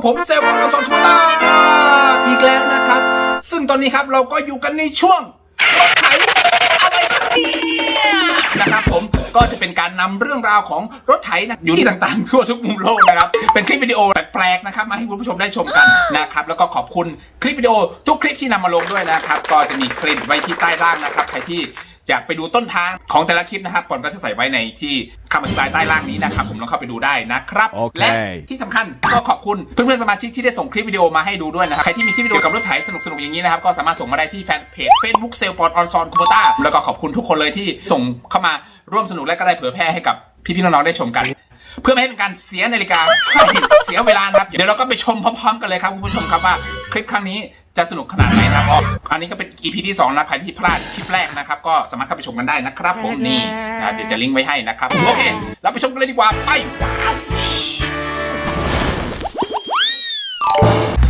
กับผมเซลล์ของเราสองทุกตาอีกแล้วนะครับ ซึ่งตอนนี้ครับเราก็อยู่กันในช่วงรถไถอะไรครับเนี่ยนะครับผมก็จะเป็นการนำเรื่องราวของรถไถนะอยู่ที่ต่างๆ ทั่วทุกมุมโลกนะครับ เป็นคลิปวิดีโอแปลกๆนะครับมาให้คุณผู้ชมได้ชมกันนะครับ แล้วก็ขอบคุณคลิปวิดีโอทุกคลิปที่นำมาลงด้วยนะครับ ก็จะมีคลิปไว้ที่ใต้ล่างนะครับใครที่ อยากไปดูต้นทางของแต่ละคลิปนะครับปอนก็จะใส่ไว้ในที่คำอธิบายใต้ล่างนี้นะครับ ผมลองเข้าไปดูได้นะครับโอเคและที่สำคัญก็ขอบคุณเพื่อนๆสมาชิกที่ได้ส่งคลิปวิดีโอมาให้ดูด้วยนะครับใครที่มีคลิปวิดีโอกับรถไถสนุกๆอย่างนี้นะครับก็สามารถส่งมาได้ที่แฟนเพจ Facebook s a l e p o r t on Son Kubota แล้วก็ขอบคุณทุกคนเลยที่ส่งเข้ามาร่วมสนุกและก็ได้เผยแพร่ให้กับพี่ๆน้องๆได้ชมกัน เพื่อไม่ให้เป็นการเสียนาฬิกาเสียเวลานะครับเดี๋ยวเราก็ไปชมพร้อมๆ กันเลยครับคุณผู้ชมครับว่า คลิปครั้งนี้จะสนุกขนาดไหนนะครับอ๋ออันนี้ก็เป็น EP ที่2นะใครที่พลาดคลิปแรกนะครับ ก็สามารถเข้าไปชมกันได้นะครับ ผมนี่นะเดี๋ยวจะลิงก์ไว้ให้นะครับ โอเค เราไปชมกันเลยดีกว่าไปว้าว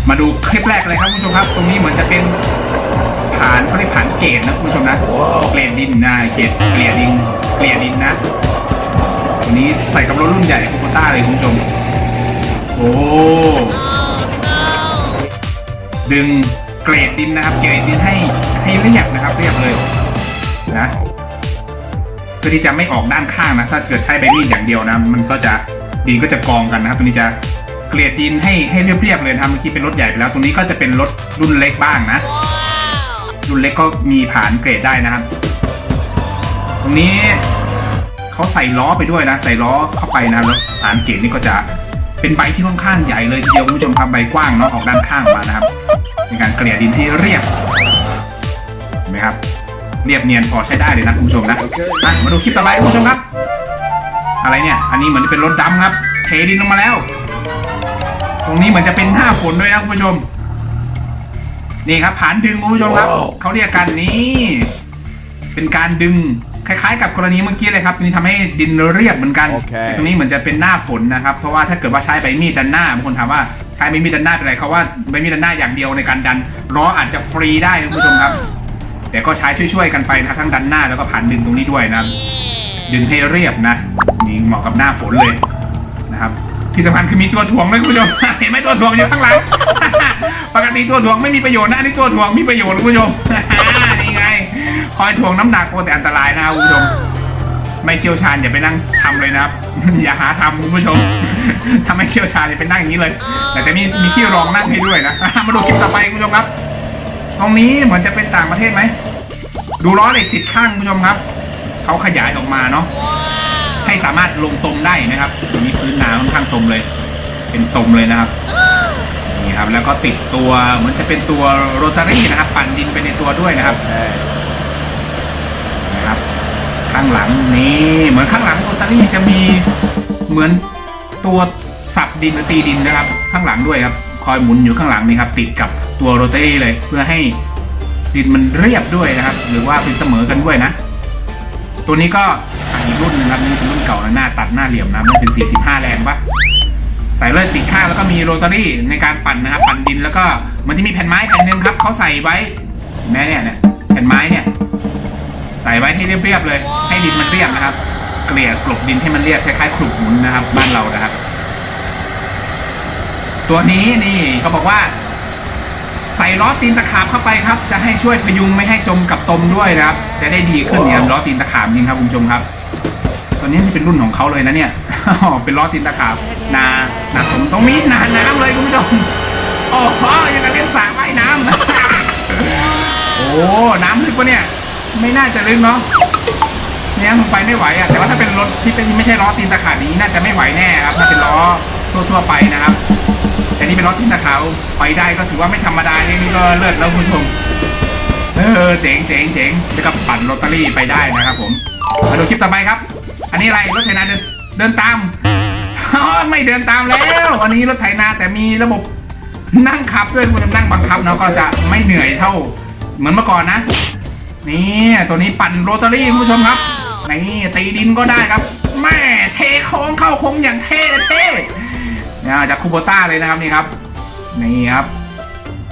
มาดูคลิปแรกเลยครับคุณผู้ชมครับ ตรงนี้เหมือนจะเป็นฐานเขาเรียกฐานเกตนะคุณผู้ชมนะเกรดดินนะเกรดเกลียดินเกลียดินนะอันนี้ใส่กับรถรุ่นใหญ่โคโคต้าเลยคุณผู้ชม โอ้ ดึงเกรดดินนะครับ เกรดดินให้ให้เรียบนะครับ เรียบเลยนะเพื่อที่จะไม่ออกด้านข้างนะ ถ้าเกิดใช้ใบมีดอย่างเดียวนะ มันก็จะดินก็จะกองกันนะครับ ตรงนี้จะเกรดดินให้ให้เรียบๆเลยนะครับเมื่อกี้เป็นรถใหญ่ไปแล้ว ตรงนี้ก็จะเป็นรถรุ่นเล็กบ้างนะ รุ่นเล็กก็มีผานเกรดได้นะครับ ตรงนี้เขาใส่ล้อไปด้วยนะ ใส่ล้อเข้าไปนะแล้วฐานเกตนี่ก็จะเป็นใบที่ค่อนข้างใหญ่เลยทีเดียวคุณผู้ชมครับใบกว้างเนาะออกด้านข้างมานะครับ ในการเกลี่ยดินที่เรียบเห็นไหมครับ เรียบเนียนพอใช้ได้เลยนะคุณผู้ชมนะอะมาดูคลิปต่อไปคุณผู้ชมครับ อะไรเนี่ย อันนี้เหมือนจะเป็นรถดำครับ เทดินลงมาแล้ว ตรงนี้เหมือนจะเป็นหน้าฝนด้วยนะคุณผู้ชม นี่ครับผานดึงคุณผู้ชมครับ เขาเรียกกันนี่เป็นการดึง คล้ายๆกับกรณีเมื่อกี้เลยครับตรงนี้ทำให้ดินเรียบเหมือนกันโอเคแต่ตรงนี้เหมือนจะเป็นหน้าฝนนะครับ เพราะว่าถ้าเกิดว่าใช้ใบมีดดันหน้าบางคนถามว่าใช้ใบมีดดันหน้าเป็นไรเขาว่าใบมีดดันหน้าอย่างเดียวในการดันล้ออาจจะฟรีได้คุณผู้ชมครับ แต่ก็ใช้ช่วยๆกันไปนะทั้งดันหน้าแล้วก็ผ่านดึงตรงนี้ด้วยนะครับดึงให้เรียบนะนี่เหมาะกับหน้าฝนเลยนะครับที่สำคัญคือมีตัวถ่วงด้วยคุณผู้ชมเห็นไหมตัวถ่วงอยู่ข้างหลังปกติตัวถ่วงไม่มีประโยชน์นะอันนี้ตัวถ่วงมีประโยชน์คุณผู้ชมนี่ไง คอยถ่วงน้ำหนักโอ้แต่อันตรายนะครับคุณผู้ชม ไม่เชี่ยวชาญอย่าไปนั่งทำเลยนะครับ อย่าหาทำคุณผู้ชมถ้าไม่เชี่ยวชาญอย่าไปนั่งอย่างนี้เลย แต่จะมีมีที่รองนั่งให้ด้วยนะมาดูคลิปต่อไปคุณผู้ชมครับ ตรงนี้เหมือนจะเป็นต่างประเทศไหมดูล้อเหล็กติดข้างคุณผู้ชมครับเขาขยายออกมาเนาะให้สามารถลงตรงได้นะครับตรงนี้พื้นนาค่อนข้างตรงเลย เป็นตรงเลยนะครับนี่ครับแล้วก็ติดตัวเหมือนจะเป็นตัวโรตารี่นะครับ ปั่นดินไปในตัวด้วยนะครับนะครับ ข้างหลังนี่เหมือนข้างหลังโรตารี่จะมีเหมือนตัวสับดินตีดินนะครับ ข้างหลังด้วยครับคอยหมุนอยู่ข้างหลังนี่ครับติดกับตัวโรตารี่เลย เพื่อให้ดินมันเรียบด้วยนะครับ หรือว่าเป็นเสมอกันด้วยนะ ตัวนี้ก็อีกรุ่นนึงครับนี่เป็นรุ่นเก่านะหน้าตัดหน้าเหลี่ยมนะมันเป็น 45 แรงปะใส่เลยติดข้างแล้วก็มีโรตารี่ในการปั่นนะครับปั่นดินแล้วก็มันจะมีแผ่นไม้แผ่นหนึ่งครับเขาใส่ไว้เห็นไหมเนี่ยเนี่ยแผ่นไม้เนี่ย ใส่ไว้ให้เรียบๆเลย ให้ดินมันเรียบนะครับ เกลี่ยกลบดินให้มันเรียบคล้ายๆขลุกหมุนนะครับ บ้านเรานะครับ ตัวนี้นี่เขาบอกว่า ใส่ล้อตีนตะขาบเข้าไปครับ จะให้ช่วยพยุงไม่ให้จมกับตมด้วยนะครับ จะได้ดีขึ้นเนี่ยล้อตีนตะขาบจริงครับคุณผู้ชมครับตัวนี้นี่เป็นรุ่นของเขาเลยนะเนี่ยเป็นล้อตีนตะขาบนานาสมตรงนี้นาน้ำเลยคุณผู้ชมโอ้โหยังกับเล่นสระว่ายน้ำโอ้น้ำลึกปะเนี่ย ไม่น่าจะลึกเนาะเนี่ยลงไปไม่ไหวอะแต่ว่าถ้าเป็นรถที่เป็นไม่ใช่ล้อตีนตะขาบนี้น่าจะไม่ไหวแน่ครับถ้าเป็นล้อทั่วๆไปนะครับ แต่นี่เป็นล้อตีนตะขาบไปได้ก็ถือว่าไม่ธรรมดาเนี่ยนี่ก็เลิศแล้วคุณผู้ชมเออเจ๋งเจ๋งเจ๋งแล้วก็ปั่นลอตเตอรี่ไปได้นะครับ ผมมาดูคลิปต่อไปครับ อันนี้อะไรรถไถนาเดินเดินตามอ๋อไม่เดินตามแล้วอันนี้รถไถนาแต่มีระบบนั่งขับด้วยคุณผู้ชมนั่งบังคับเนาะก็จะไม่เหนื่อยเท่า เหมือนเมื่อก่อนนะ นี่ตัวนี้ปั่นโรตารี่คุณผู้ชมครับนี่ตีดินก็ได้ครับแม่เทโค้งเข้าโค้งอย่างเท่เท่เนี่ยจากคูโบต้าเลยนะครับนี่ครับนี่ครับ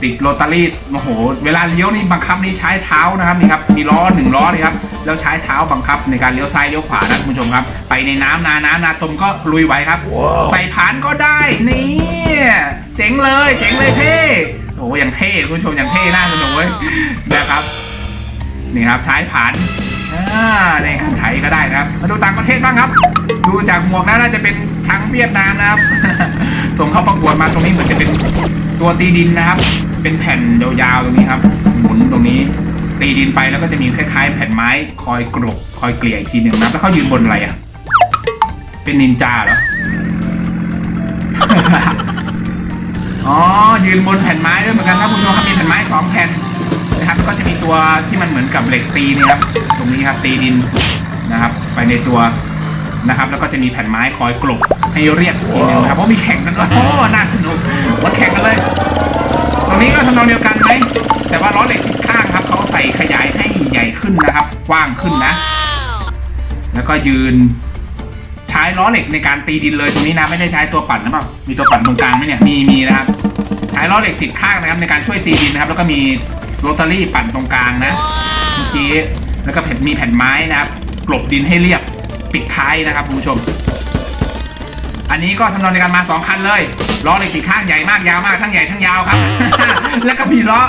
ติดโรตารี่โอ้โห เวลาเลี้ยวนี่บังคับนี่ใช้เท้านะครับนี่ครับมีล้อหนึ่งล้อนี่ครับแล้วใช้เท้าบังคับในการเลี้ยวซ้ายเลี้ยวขวานะคุณผู้ชมครับ ไปในน้ำนาน้ำนาตมก็ลุยไหวครับใส่ผานก็ได้นี่เนี่ยเจ๋งเลยเจ๋งเลยเท่โอ้ยังเท่คุณผู้ชมยังเท่น่าสนุกเว้ยนะครับ นี่ครับใช้ผ่านอ่านี่ครับไถก็ได้นะครับ มาดูต่างประเทศบ้างครับ ดูจากหมวกแล้วน่าจะเป็นทางเวียดนามนะครับ ส่งเข้าประกวดมาตรงนี้เหมือนจะเป็นตัวตีดินนะครับ เป็นแผ่นยาวๆตรงนี้ครับ หมุนตรงนี้ ตีดินไปแล้วก็จะมีคล้ายๆ แผ่นไม้คอยกรบคอยเกลี่ยอีกทีหนึ่งนะแล้วเขายืนบนอะไรอะ เป็นนินจาเหรออ๋อยืนบนแผ่นไม้ด้วยเหมือนกันครับคุณผู้ชมครับมีแผ่นไม้สองแผ่น นะครับ ก็จะมีตัวที่มันเหมือนกับเหล็กตีนี่ครับ ตรงนี้ครับตีดินนะครับ ไปในตัวนะครับ แล้วก็จะมีแผ่นไม้คอยกลบให้เรียกอีกทีหนึงครับเพราะมีแข่งกันด้วยโอ้น่าสนุกวัดแข่งกันเลย ตรงนี้ก็ทำนองเดียวกันไหมแต่ว่าล้อเหล็กติดข้างครับเขาใส่ขยายให้ใหญ่ขึ้นนะครับ กว้างขึ้นนะ แล้วก็ยืนใช้ล้อเหล็กในการตีดินเลยตรงนี้นะไม่ได้ใช้ตัวปั่นนะเปล่ามีตัวปั่นตรงกลางไหมเนี่ยมีมีนะครับ ใช้ล้อเหล็กติดข้างนะครับในการช่วยตีดินนะครับ แล้วก็มี โรตารี่ปั่นตรงกลางนะเมื่อกี้แล้วก็แผ่นมีแผ่นไม้นะครับกลบดินให้เรียบปิดท้ายนะครับคุณผู้ชม อันนี้ก็ทำนองในการมาสองคันเลยล้อเหล็กติดข้างใหญ่มากยาวมากทั้งใหญ่ทั้งยาวครับ แล้วก็มีล้อ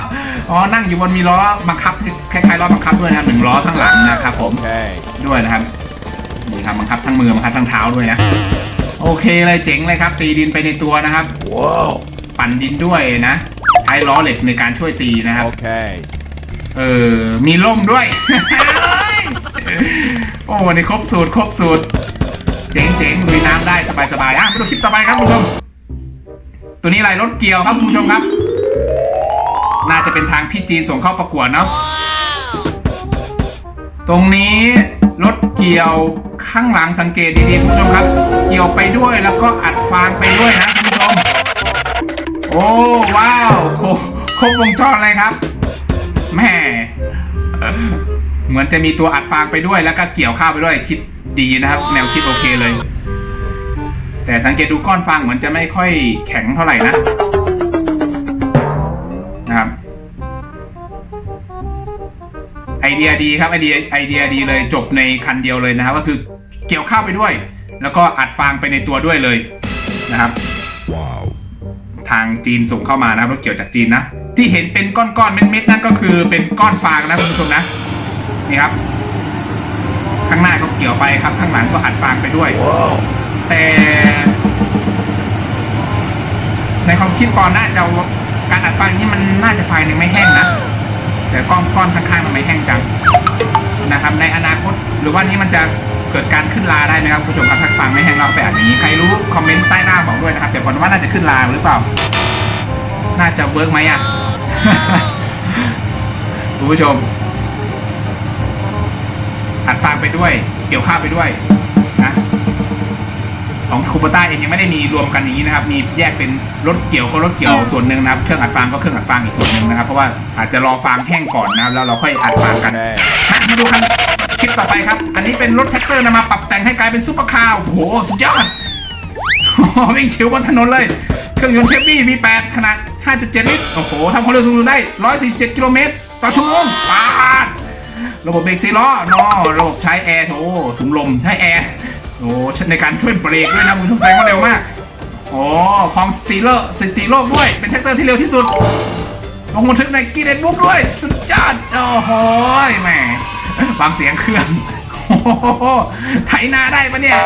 อ๋อนั่งอยู่บนมีล้อบังคับคล้ายๆล้อบังคับด้วยนะครับหนึ่งล้อข้างหลังนะครับผม Okay. ด้วยนะครับนี่ครับบังคับทั้งมือบังคับทั้งเท้าด้วยนะโอเคเลยเจ๋งเลยครับ ตีดินไปในตัวนะครับ Whoa. ปั่นดินด้วยนะใช้ล้อเหล็กในการช่วยตีนะครับ Okay. เออ มีล่มด้วย โอ้วันนี้ครบสูตร ครบสูตร เจ๋งเจ๋งลุยน้ำได้สบายสบายอะไปดูคลิปต่อไปครับคุณผู้ชม ตัวนี้อะไรรถเกี่ยวครับคุณผู้ชมครับ น่าจะเป็นทางพี่จีนส่งเข้าประกวดเนาะ ตรงนี้รถเกี่ยวข้างหลังสังเกตดีๆคุณผู้ชมครับ เกี่ยวไปด้วยแล้วก็อัดฟางไปด้วยนะคุณผู้ชม โอ้ว้าวครบครบวงจรเลยครับแม่เหมือนจะมีตัวอัดฟางไปด้วยแล้วก็เกี่ยวข้าวไปด้วยคิดดีนะครับ แนวคิดโอเคเลย แต่สังเกตดูก้อนฟางเหมือนจะไม่ค่อยแข็งเท่าไหร่นะนะครับ ไอเดียดีครับไอเดียไอเดียดีเลยจบในคันเดียวเลยนะครับ ก็คือเกี่ยวข้าวไปด้วย แล้วก็อัดฟางไปในตัวด้วยเลยนะครับ ทางจีนส่งเข้ามานะครับรถเกี่ยวจากจีนนะ ที่เห็นเป็นก้อนๆเม็ดๆนั่นก็คือเป็นก้อนฟางนะคุณผู้ชมนะนี่ครับ ข้างหน้าก็เกี่ยวไปครับ ข้างหลังก็อัดฟางไปด้วย Whoa. แต่ ในความคิดปอนน่าจะการอัดฟางนี้มันน่าจะไฟหนึ่งไม่แห้งนะแต่ก้อนก้อนข้างๆมันไม่แห้งจังนะครับ ในอนาคตหรือว่านี้มันจะ เกิดการขึ้นลาได้ไหมครับคุณผู้ชมครับถ้าฟางไม่แห้งเราไปอัดอย่างนี้ใครรู้คอมเมนต์ใต้หน้าบอกด้วยนะครับแต่ปอนว่าน่าจะขึ้นลาหรือเปล่า น่าจะเวิร์กไหมอะคุณผู้ชมอัดฟางไปด้วย เกี่ยวข้าวไปด้วยนะของคูปต้าเองยังไม่ได้มีรวมกันอย่างนี้นะครับ มีแยกเป็นรถเกี่ยวก็รถเกี่ยวส่วนหนึ่งนะครับเครื่องอัดฟางก็เครื่องอัดฟางอีกส่วนหนึ่งนะครับ เพราะว่าอาจจะรอฟางแห้งก่อนนะครับแล้วเราค่อยอัดฟางกัน Okay. ฮะมาดูกัน คลิปต่อไปครับ อันนี้เป็นรถแท็กเตอร์นำมาปรับแต่งให้กลายเป็นซุปเปอร์คาร์โอ้โห สุดยอดวิ่งชิวบนถนนเลย เครื่องยนต์เชฟวี่ V8 ขนาด 5.7 ลิตร โอ้โหทำความเร็วสูงสุดได้ 147 กิโลเมตร ต่อชั่วโมงปาดระบบเบรกซีล้อนอระบบใช้แอร์โอ้ถุงลมใช้แอร์โอ้ในการช่วยเบรกด้วยนะคุณผู้ชมแสดงว่าเร็วมากโอ้ของสตีเลอร์สตีโลกด้วย เป็นแท็กเตอร์ที่เร็วที่สุดลงบันทึกในกีเดนบุ๊กด้วย สุดยอดโอ้โหแหม วางเสียงเครื่องโอ้โหไถนาได้ปะเนี่ย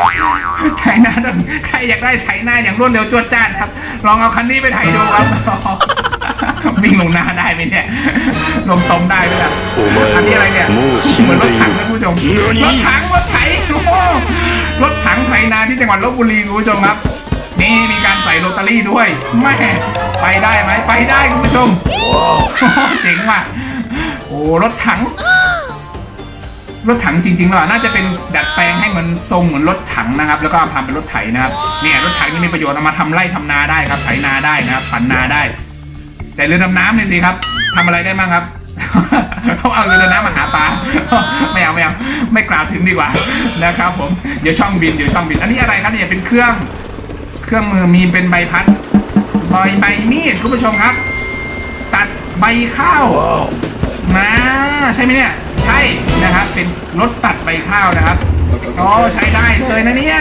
ไถนาต้องใครอยากได้ไถนาอย่างรวดเร็วจวดจ้านครับ ลองเอาคันนี้ไปไถดูครับวิ่งลงนาได้ไหมเนี่ย ลงตมได้ไหมล่ะอันนี้อะไรเนี่ยเหมือนรถถังนะผู้ชมรถถังรถไถรถถังไถนาที่จังหวัดลบบุรีคุณผู้ชมครับ นี่มีการใส่โรตารี่ด้วยแม่ไปได้ไหมไปได้คุณผู้ชมเจ๋งว่ะโอ้รถถัง รถถังจริงๆแล้วอะน่าจะเป็นดัดแปลงให้มันทรงเหมือนรถถังนะครับ แล้วก็เอาทำเป็นรถไถนะครับเนี่ยรถถังนี่มีประโยชน์เอามาทำไร่ทำนาได้ครับไถนาได้นะครับปั่นนาได้ แต่เรือดำน้ำเนี่ยสิครับทำอะไรได้บ้างครับ เขาเอาเรือดำน้ำมาหาปลา ไม่เอาไม่เอาไม่กล่าวถึงดีกว่านะครับผมเดี๋ยวช่องบินเดี๋ยวช่องบิน อันนี้อะไรครับเนี่ยเป็นเครื่อง เครื่องมือมีเป็นใบพัดใบใบมีดคุณผู้ชมครับ ตัดใบข้าว Wow. นะใช่ไหมเนี่ยใช่ นะครับเป็นรถตัดใบข้าวนะครับอ๋อใช้ได้เลยนะเนี่ย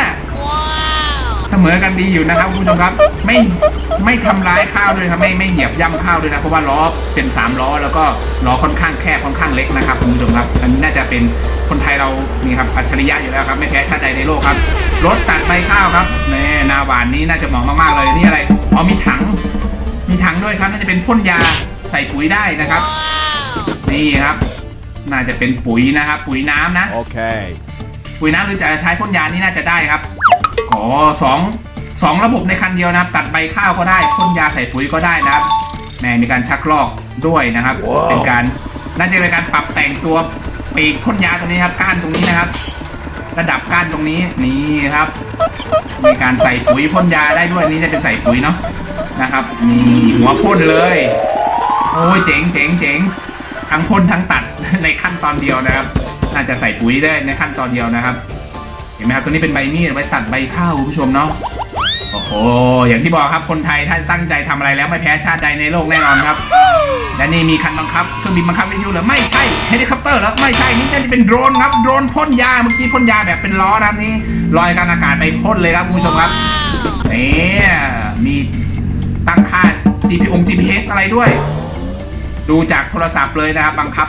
เสมอกันดีอยู่นะครับคุณผู้ชมครับ ไม่ไม่ทำร้ายข้าวด้วยครับไม่ไม่เหยียบย่ำข้าวด้วยนะเพราะว่าล้อเป็นสามล้อแล้วก็ล้อค่อนข้างแคบค่อนข้างเล็กนะครับคุณผู้ชมครับอันนี้น่าจะเป็นคนไทยเรานี่ครับอัจฉริยะอยู่แล้วครับ ไม่แพ้ชาติใดในโลกครับรถตัดใบข้าวครับนี่นาหวานนี้น่าจะเหมาะมากๆเลยนี่อะไรอ๋อมีถัง มีถังด้วยครับน่าจะเป็นพ่นยาใส่ปุ๋ยได้นะครับ นี่ครับ น่าจะเป็นปุ๋ยนะครับ ปุ๋ยน้ำนะ Okay. ปุ๋ยน้ำหรือจะใช้พ่นยานี่น่าจะได้ครับอ๋อสองสองระบบในคันเดียวนะครับ ตัดใบข้าวก็ได้พ่นยาใส่ปุ๋ยก็ได้นะครับแหม่มีการชักลอกด้วยนะครับว้าวเป็นการน่าจะเป็นการปรับแต่งตัวปีกพ่นยาตรงนี้ครับก้านตรงนี้นะครับ ระดับก้านตรงนี้นี่ครับ มีการใส่ปุ๋ยพ่นยาได้ด้วยนี่จะเป็นใส่ปุ๋ยเนาะนะครับนี่หัวพ่นเลย โอ้ยเจ๋งเจ๋งเจ๋ง ทั้งพ่นทั้งตัดในขั้นตอนเดียวนะครับ น่าจะใส่ปุ๋ยได้ในขั้นตอนเดียวนะครับ เห็นไหมครับตัวนี้เป็นใบมีดไว้ตัดใบข้าวคุณผู้ชมเนาะโอ้โหอย่างที่บอกครับคนไทยถ้าตั้งใจทำอะไรแล้วไม่แพ้ชาติใดในโลกแน่นอนครับ และนี่มีคันบังคับเครื่องบินบังคับวิทยุหรือไม่ใช่เฮลิคอปเตอร์แล้วไม่ใช่นี่จะเป็นโดรนครับโดรนพ่นยาเมื่อกี้พ่นยาแบบเป็นล้อนะครับนี่ลอยกลางอากาศไปพ่นเลยครับคุณผู้ชมครับนี่มีตั้งค่า GPS GPS อะไรด้วย ดูจากโทรศัพท์เลยนะครับบังคับ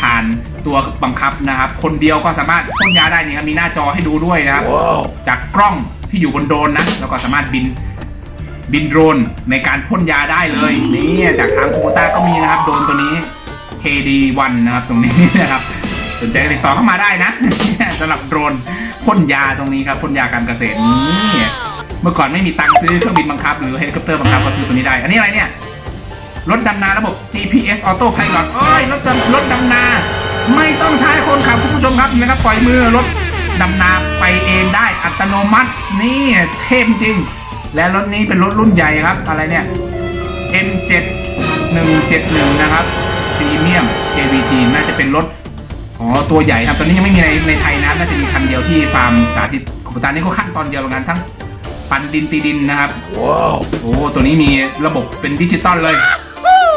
ผ่านตัวบังคับนะครับ คนเดียวก็สามารถพ่นยาได้นี่ครับมีหน้าจอให้ดูด้วยนะครับ Wow. จากกล้องที่อยู่บนโดรนนะแล้วก็สามารถบินบินโดรนในการพ่นยาได้เลยนี่จากทางโคโบต้าก็มีนะครับโดรนตัวนี้ KD1 นะครับตรงนี้นะครับสนใจติดต่อเข้ามาได้นะสำหรับโดรนพ่นยาตรงนี้ครับพ่นยาการเกษตรนี่เมื่อก่อนไม่มีตังค์ซื้อเครื่องบินบังคับ หรือเฮลิคอปเตอร์บังคับก็ซื้อตัวนี้ได้ อันนี้อะไรเนี่ย รถดำนาระบบ GPS Auto Pilot โอ้ยรถดำรถดำนา ไม่ต้องใช้คนขับคุณผู้ชมครับนะครับปล่อยมือรถดำนาไปเองได้อัตโนมัตินี่เทพจริง และรถนี้เป็นรถรุ่นใหญ่ครับ อะไรเนี่ย M7 171 นะครับพรีเมียม KVT น่าจะเป็นรถอ๋อตัวใหญ่ครับ ตอนนี้ยังไม่มีในในไทยนะน่าจะมีคันเดียวที่ฟาร์มสาธิตของตานี่ก็ขั้นตอนเดียวเหมือนกันทั้งปั่นดินตีดินนะครับ Wow. โอ้ ตัวนี้มีระบบเป็นดิจิตอลเลย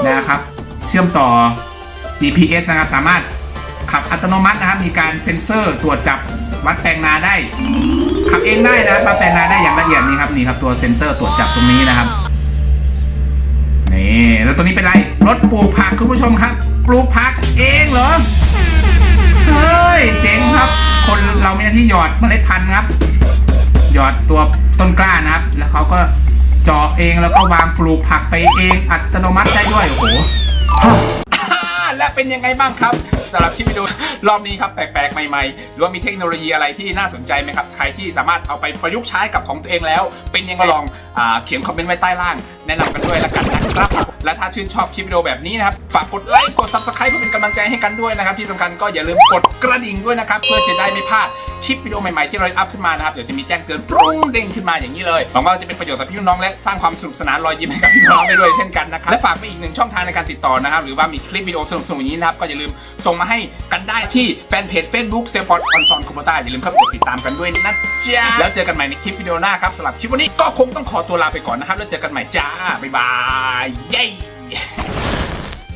นะครับ เชื่อมต่อ GPS นะครับ สามารถขับอัตโนมัตินะครับ มีการเซ็นเซอร์ตรวจจับวัดแปลงนาได้ ขับเองได้นะครับวัดแปลงนาได้อย่างละเอียดนี่ครับนี่ครับตัวเซ็นเซอร์ตรวจจับตรงนี้นะครับนี่แล้วตัวนี้เป็นไรรถปลูกผักคุณผู้ชมครับ ปลูกผักเองเหรอเฮ้ยเจ๋งครับ คนเรามีหน้าที่หยอดเมล็ดพันธุ์ครับ หยอดตัวต้นกล้านะครับ แล้วเขาก็ เจาะเองแล้วก็วางปลูกผักไปเองอัตโนมัติได้ด้วยโอ้โหและเป็นยังไงบ้างครับสำหรับคลิปดีโอรอบนี้ครับแปลกๆ ใหม่ๆ หรือว่ามีเทคโนโลยีอะไรที่น่าสนใจไหมครับ ใครที่สามารถเอาไปประยุกต์ใช้กับของตัวเองแล้ว เป็นยังไงลองอเขียนคอมเมนต์ไว้ใต้ล่าง แนะนำกันด้วยละกันนะครับ และถ้าชื่นชอบคลิปวิดีโอแบบนี้นะครับ ฝากกดไลค์ กด subscribe เพื่อเป็นกำลังใจให้กันด้วยนะครับ ที่สำคัญก็อย่าลืมกดกระดิ่งด้วยนะครับ เพื่อจะได้ไม่พลาด คลิปวิดีโอใหม่ ๆ ที่เราอัพขึ้นมานะครับ เดี๋ยวจะมีแจ้งเตือนปรุ้งเด้งขึ้นมาอย่างนี้เลยหวังว่าจะเป็นประโยชน์ต่อพี่น้องและสร้างความสนุกสนานรอยยิ้มให้กับพี่น้องได้ด้วยเช่นกันนะครับและฝากไปอีกหนึ่งช่องทางในการติดต่อนะครับหรือว่ามีคลิปวิดีโอสนุกๆอย่างนี้นะครับก็อย่าลืมส่งมาให้กันได้ที่แฟนเพจ Facebook s a l e p o r t on s o n c o m p o t a อย่าลืมเข้าไปกดติดตามกันด้วยนะจ๊ะแล้วเจอกันใหม่ในคลิปวิดีโอหน้าครับสำหรับคลิปวันนี้ก็คงต้องขอตัวลาไปก่อนนะครับแล้วเจอกันใหม่จ้าบ๊ายบายเย้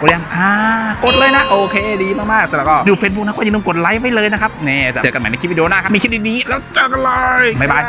กดหรือยังอ่ากดเลยนะ โอเคดีมากๆแล้วก็ดูเฟซบุ๊กนะก็อย่าลืมกดไลค์ไว้เลยนะครับเนี่ยเจอกันใหม่ในคลิปวิดีโอหน้าครับมีคลิปดีๆแล้วเจอกันเลยบ๊ายบาย